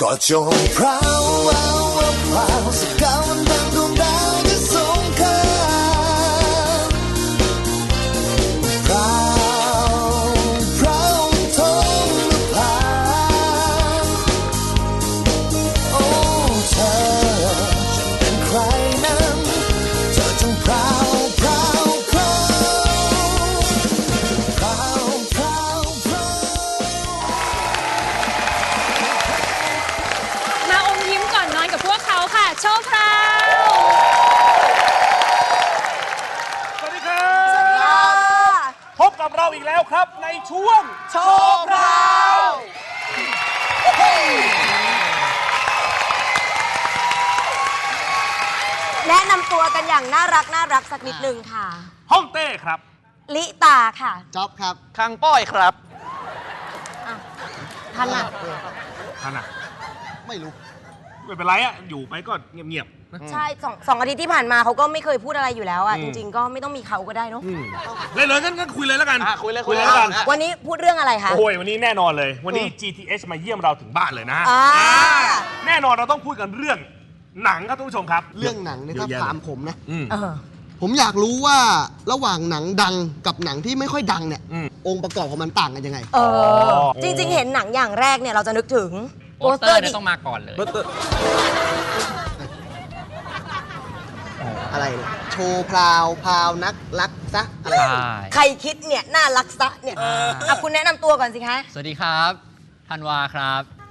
ก็จงพราวพราวพ กันอย่างน่ารักน่ารักสักนิดนึงค่ะ ห้องเต้ครับ ลิตาค่ะจ๊อบครับ คังป้อยครับท่านอะ ท่านอะไม่รู้ ไม่เป็นไรอะ อยู่ไปก็เงียบๆนะ ใช่สองสองอาทิตย์ที่ผ่านมาเขาก็ไม่เคยพูดอะไรอยู่แล้วอะจริง ๆ ก็ไม่ต้องมีเขาก็ได้เนอะเลยเลยงั้นงั้นคุยเลยแล้วกันอะคุยเลยคุยเลยคุยเลยแล้วกัน อะ วันนี้พูดเรื่องอะไรคะ โอ้ยวันนี้แน่นอนเลย วันนี้ GTH มาเยี่ยมเราถึงบ้านเลยนะอ่า อ่าแน่นอนเราต้องพูดกันเรื่อง หนังครับท่านผู้ชมครับ เรื่องหนังเนี่ยถ้าเยอะแยะ ถามผมนะ อืม เออ ผมอยากรู้ว่าระหว่างหนังดังกับหนังที่ไม่ค่อยดังเนี่ย อืม องค์ประกอบของมันต่างกันยังไง เอออ๋อจริง ๆ เห็นหนังอย่างแรกเนี่ย เราจะนึกถึงโปสเตอร์เนี่ยดิต้องมาก่อนเลยอะไรเนี่ยโชว์พราวพราวนักรักซะอะไร ใช่ ใครคิดเนี่ย น่ารักซะเนี่ยอะคุณแนะนำตัวก่อนสิคะ สวัสดีครับธันวาครับ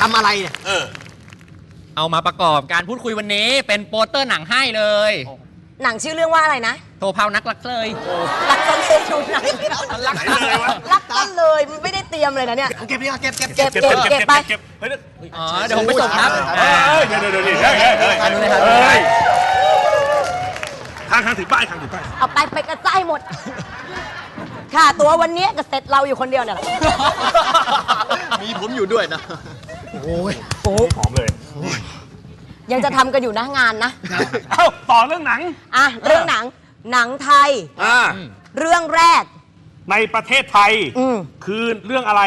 ทำอะไรเนี่ยเออ เอามาประกอบการพูดคุยวันนี้เป็นโปสเตอร์หนังให้เลย หนังชื่อเรื่องว่าอะไรนะโตเผานักรักเลย รักกันเลยดูหนังรักไหนเลยวะ รักกันเลยมันไม่ได้เตรียมเลยนะเนี่ยเก็บดิเก็บเก็บเก็บเก็บเก็บเก็บเก็บไปเก็บเฮ้ยเดี๋ยวอ๋อเดี๋ยวผมไปส่งครับเฮ้ยเดี๋ยวเดี๋ยวเดี๋ยวเฮ้ยเฮ้ยเฮ้ยทางนู้นเลยครับเฮ้ยทางทางถึงป้ายทางถึงป้ายเอาไปไปกระจายหมด ค่ะตัววันนี้ก็เสร็จเราอยู่คนเดียวเนี่ยแหละมีผมอยู่ด้วยนะโอ้ ยโอ้หอมเลย ยังจะทำกันอยู่นะงานนะ เอ้าต่อเรื่องหนังอะ เรื่องหนังหนังไทย อ่าเรื่องแรก ในประเทศไทย อืม คือเรื่องอะไร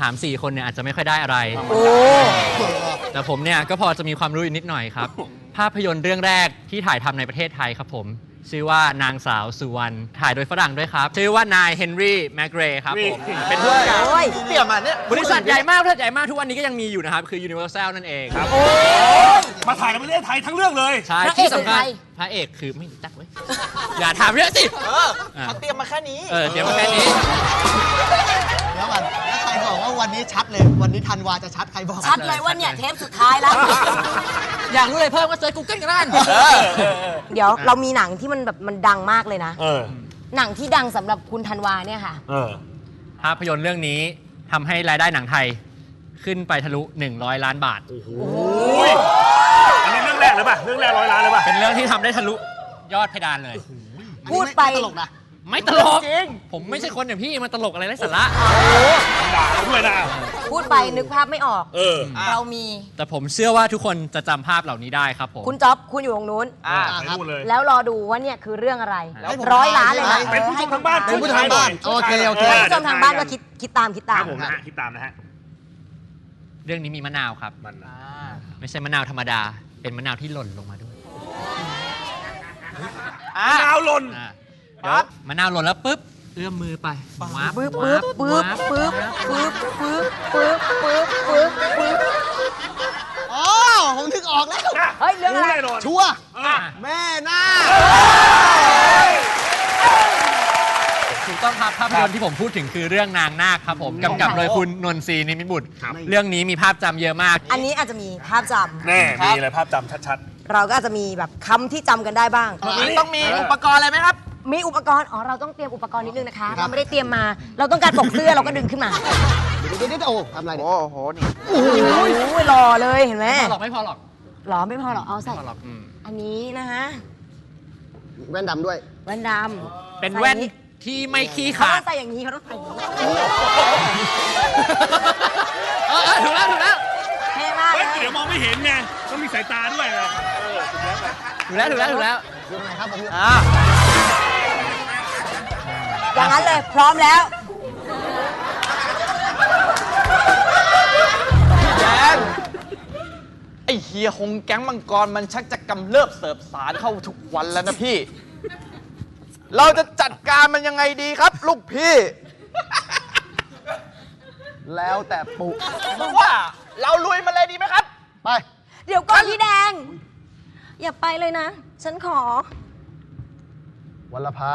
ถาม 4 คนเนี่ยอาจจะไม่ค่อยได้อะไร โอ้ แต่ผมเนี่ยก็พอจะมีความรู้อยู่นิดหน่อยครับ ภาพยนตร์เรื่องแรกที่ถ่ายทำในประเทศไทยครับผม ชื่อว่านางสาวสุวรรณถ่ายโดยฝรั่งด้วยครับ ชื่อว่านายเฮนรี่แมกเรย์ครับผมนี่เป็นผู้กำกับโอ้ย เตี่ยมาเนี่ยบริษัทใหญ่มากบริษัทใหญ่มากทุกวันนี้ก็ยังมีอยู่นะครับ คือ Universal นั่นเองครับมาถ่ายในประเทศไทยทั้งเรื่องเลย ใช่พระเอกที่สำคัญคือใคร พระเอกคือไม่รู้จักเว้ยอย่าถามเยอะสิเขาเตรียมมาแค่นี้ เออเดี๋ยวมาแค่นี้ แล้วก่อนแล้วใครบอกว่าวันนี้ชัดเลย วันนี้ธันวาจะชัดใครบอกชัดเลยว่าเนี่ยเทปสุดท้ายแล้ว อยากรู้เลยเพิ่มก็เซิร์ช Google กันได้เดี๋ยวเรามีหนังที่มันแบบมันดังมากเลยนะ เออ หนังที่ดังสำหรับคุณธันวาเนี่ยค่ะ เออ ภาพยนตร์เรื่องนี้ทำให้รายได้หนังไทย ขึ้นไปทะลุ 100 ล้านบาทอุ้ยอันนี้เรื่องแรกเลยป่ะ เรื่องแรกร้อยล้านเลยป่ะ เป็นเรื่องที่ทำได้ทะลุยอดเพดานเลย พูดไปม่ตลกนะ ไม่ตลกผมไม่ใช่คนอย่างพี่มันตลกอะไรไร้สาระ ด่าเราด้วยนะ พูดไปนึกภาพไม่ออก เออ เรามี แต่ผมเชื่อว่าทุกคนจะจำภาพเหล่านี้ได้ครับผม คุณจ๊อบ คุณอยู่ตรงนู้น อ่าไปนู่นเลย แล้วรอดูว่าเนี่ยคือเรื่องอะไรให้ผมร้อยล้านเลยนะเป็นผู้ชมทางบ้านเป็นผู้ชมทางบ้านโอเคโอเค ให้ผู้ชมทางบ้านก็คิดคิดตามคิดตาตามมผมนะฮะคิดตามนะฮะ เรื่องนี้มีมะนาวครับ มันนะไม่ใช่มะนาวธรรมดา เป็นมะนาวที่หล่นลงมาด้วยมะนาวหล่น อ่า เดี๋ยวมะนาวหล่นแล้วปุ๊บ เอื้อมมือไปวับปึ๊บวัปึ๊บปึ๊บวัปึ๊บปึ๊บปึ๊บปึ๊บปึ๊บปึ๊บปึ๊บอ๋อผมนึกออกแล้วเฮ้ยเรื่องอะไรแน่นอนชัวร์อะแม่นาคถูกต้องครับภาพยนตร์ที่ผมพูดถึงคือเรื่องนางนาคครับผมกำกับโดยคุณนนทรีนิมิตบุตรครับเรื่องนี้มีภาพจำเยอะมาก อันนี้อาจจะมีภาพจแน่มีเลยภาพจำชัดำเราก็อาจจะมีแบบคำที่จำกันได้บ้าง ต้องมีอุปกรณ์อะไรไหมครับ มีอุปกรณ์ อ๋อ เราต้องเตรียมอุปกรณ์นิดนึงนะคะเราไม่ได้เตรียมมา เราต้องการปกเสื้อเราก็ดึงขึ้นมา เดี๋ยวเดี๋ยวเดี๋ยวโอ้ทำอะไรเนี่ยโอ้โห นี่โอ้ยหล่อเลยเห็นไหมไม่พอหรอกไม่พอหรอกหล่อไม่พอหรอกเอาใส่ไม่พอหรอกอืมอันนี้นะฮะแว่นดำด้วย แว่นดำเป็นแว่นที่ไม่ขี้เขาขาต้ดองใส่อย่างนี้เขาต้องใส่อย่างนี้เออเออถูกแล้วถูกแล้วเท่มากเฮ้เลยยเดี๋ยวมองไม่เห็นไงต้องมีสายตาด้วยนะเออถูกแล้วไปถูกแล้วถูกแล้วถูกแล้วอยู่ตรงไหนครับผมอยู่อ่า อย่างนั้นเลยพร้อมแล้ว แดนไอเฮียหงแก๊งมังกรมันชักจะกำเริบเสิบสารเข้าทุกวันแล้วนะพี่ เราจะจัดการมันยังไงดีครับ ลูกพี่ แล้วแต่ปุมึงว่าเราลุยมันเลยดีไหมครับ ไป เดี๋ยวก่อนพี่แดง อย่าไปเลยนะ ฉันขอ วัลภา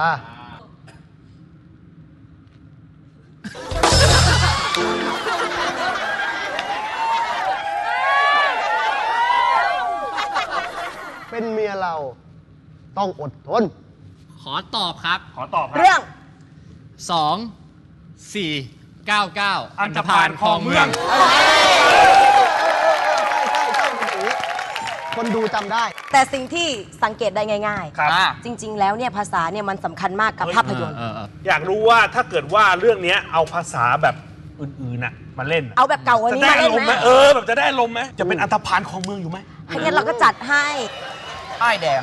เป็นเมียเราต้องอดทน ขอตอบครับ ขอตอบครับเรื่อง2 4 9 9อันธพาลคลองเมืองคนดูจำได้ แต่สิ่งที่สังเกตได้ง่าย ครับๆจริง ๆ แล้วเนี่ยภาษาเนี่ยมันสำคัญมากกับภาพยนตร์ เออเอออยากรู้ว่าถ้าเกิดว่าเรื่องเนี้ยเอาภาษาแบบอื่นๆน่ะมาเล่นน่ะเอาแบบเก่ากว่าจะนี้ได้มาเล่นลมณ์ไหไหมมเออแบบจะได้ลมณ์ไหมจะเป็นอันธพาลของเมืองอยู่ไหม ถ้างั้นเราก็จัดให้ อ้ายแดง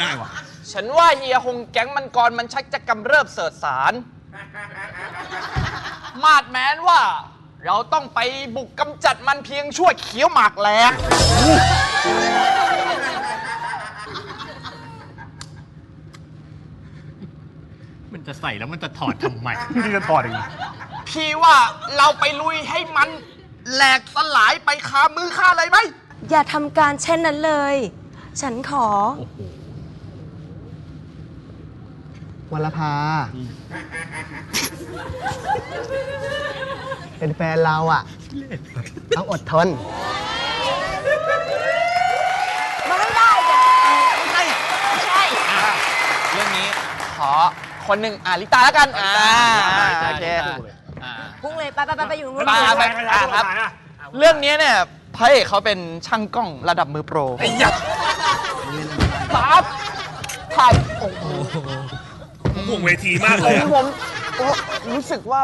ได้ว่ะฉันว่าเฮียคงแก๊งมังกรมันชักจะกำเริบเสิร์ฟสาร มาดแม้นว่า เราต้องไปบุกกำจัดมันเพียงชั่วเขียวหมากแหลกมันจะใส่แล้วมันจะถอดทำไม นี่จะถอดอีกพี่ว่าเราไปลุยให้มันแหลกสลายไปคามือคาอะไรไหม อย่าทำการเช่นนั้นเลย ฉันขอวัลภา เป็นแฟนเราอะ ต้องอดทน มันไม่ได้จ้ะใช่ใช่ เรื่องนี้ขอคนหนึ่งอ่าลิตาแล้วกันอ่าโอเคอ่าพุ่งเลย ไปไปไปไปอยู่นู้น ไปไปไปอะครับ เรื่องนี้เนี่ย พระเอกเขาเป็นช่างกล้องระดับมือโปรไอ้ยักษ์ครับถ่ายโอ้โหห่วงเวทีมากเลยอะผมโอ้รู้สึกว่า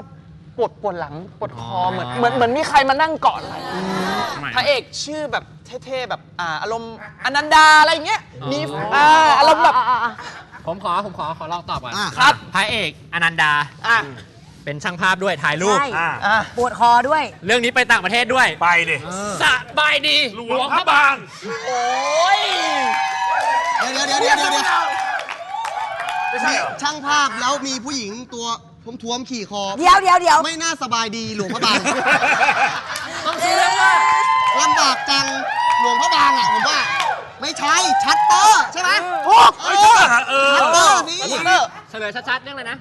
ปวดปวดหลังปวดคอเหมือนเหมือนเหมือนมีใครมานั่งเกาะไหล่พระเอกชื่อแบบเท่ๆแบบอ่าอารมณ์อนันดาอะไรเงี้ยมีอ่าอารมณ์แบบผมขอผมขอขอลองตอบก่อนอะครับพระเอกอนันดา อะ เป็นช่างภาพด้วยถ่ายรูป ใช่อ่า อะปวดคอด้วย เรื่องนี้ไปต่างประเทศด้วยไปดิสบายดีหลวงพระบาง โอ้ยเดี๋ยวเดี๋ยวเดี๋ยวเดี๋ยวเดี๋ยวไม่ใช่เหรอ ช่างภาพแล้วมีผู้หญิงตัวท้วมๆขี่คอ เดี๋ยวเดี๋ยวเดี๋ยวไม่น่าสบายดีหลวงพระบาง ต้องซื้อเรื่องว่าลำบากจังหลวงพระบางอะผมว่า ไม่ใช่ ชัตเตอร์ใช่ไหมโอ้เฮ้ยจะมาหาเออชัตเตอร์นี่ชัตเตอร์เฉลยชัดๆเรื่องอะไรนะ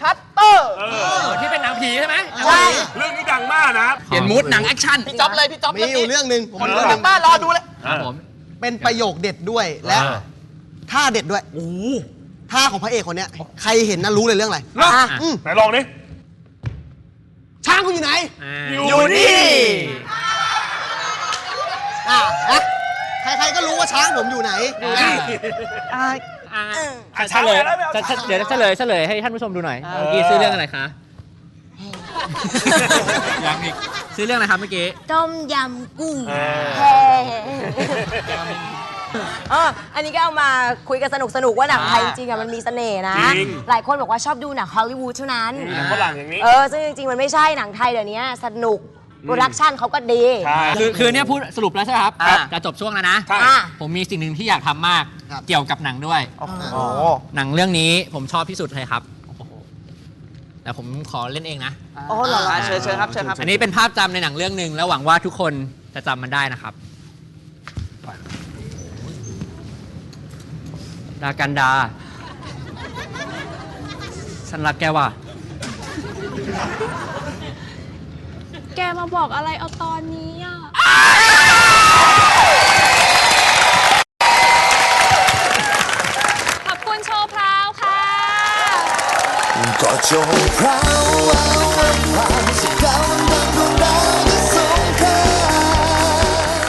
ชัตเตอร์เอเอออที่เป็นหนังผีใช่ไหมใช่ เรื่องนี้ดังมากนะเปลี่ยนมูดหนังแอคชั่นพี่จ๊อบเลยพี่จ๊อบมีอยู่เรื่องหนึ่งผมคนมีดูเรื่องหทานึ่งงบ้านรอดูเลย ครับผม เป็นประโยคเด็ดด้วยและอ่าท่าเด็ดด้วยท่าของพระเอกคนเนี้ยใครเห็นน่ะรู้เลยเรื่องอะไรเนาะอะ อืมไหนลองดิช้างคุณอยู่ไหนอยู่นี่ อะนะใครๆก็รู้ว่าช้างผมอยู่ไหน อ่า อ่าอ่าอะเฉช้างลยแล้วไม่เอาจะช้างเดี๋ยวเฉลยเฉลยให้ท่านผู้ชมดูหน่อยเมื่อกี้ซื้อเรื่องอะไรคะยังอีกซื้อเรื่องอะไรครับเมื่อกี้ ต้มยำกุ้งเออ แฮ่เอออันนี้ก็เอามาคุยกันสนุกสนุกๆว่าหนังไทยจริงๆอะมันมีเสน่ห์นะ จริง หลายคนบอกว่าชอบดูหนังฮอลลีวูดเท่านั้นหนังฝรั่งอย่างนี้ เออ ซึ่งจริงๆ มันไม่ใช่หนังไทยเดี๋ยวนี้สนุก โปรดักชันเขาก็ดี ใช่ คือคือเนี่ยพูดสรุปแล้วใช่ไหมครับครับจะจบช่วงแล้วนะ ใช่ อะ ผมมีสิ่งหนึ่งที่อยากทำมาก ครับ เกี่ยวกับหนังด้วย โอ้โห หนังเรื่องนี้ผมชอบที่สุดเลยครับ แต่ผมขอเล่นเองนะอ๋อเหรออ่าเชิญเชิญครับเชิญครับอันนี้เป็นภาพจำในหนังเรื่องหนึ่งแล้วหวังว่าทุกคนจะจำมันได้นะครับ ดากันดา ฉันรักแกว่ะ แกมาบอกอะไรเอาตอนนี้อะ ขอบคุณโชว์พราวค่ะ ก็ จงพราวเอาเอาพราวสักดาวดังดวงดาวที่สงคราม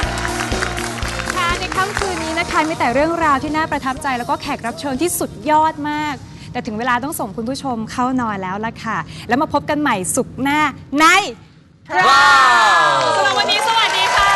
ค่ะในค่ำคืนนี้นะคะมีแต่เรื่องราวที่น่าประทับใจแล้วก็แขกรับเชิญที่สุดยอดมาก แต่ถึงเวลาต้องส่งคุณผู้ชมเข้านอนแล้วล่ะค่ะ แล้วมาพบกันใหม่สุขหน้าในพราวสำหรับวันนี้สวัสดีค่ะ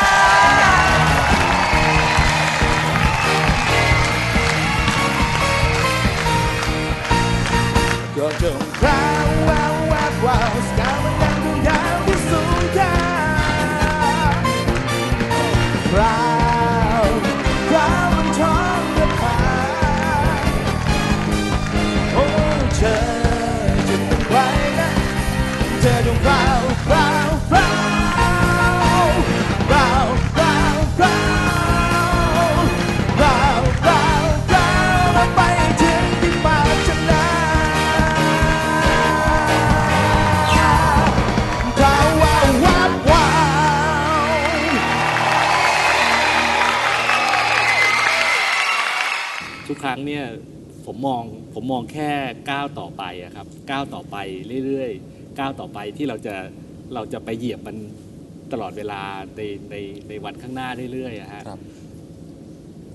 เนี่ยผมมองผมมองแค่ก้าวต่อไปอะครับก้าวต่อไปเรื่อยๆก้าวต่อไปที่เราจะเราจะไปเหยียบมันตลอดเวลาในในในวันข้างหน้าเรื่อยๆอะฮะ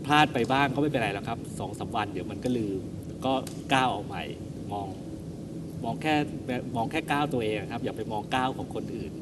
พลาดไปบ้างก็ไม่เป็นไรแล้วครับสองสามวันเดี๋ยวมันก็ลืม ก็ก้าวออกใหม่มอง มองแค่มองแค่ก้าวตัวเองอะครับ อย่าไปมองก้าวของคนอื่น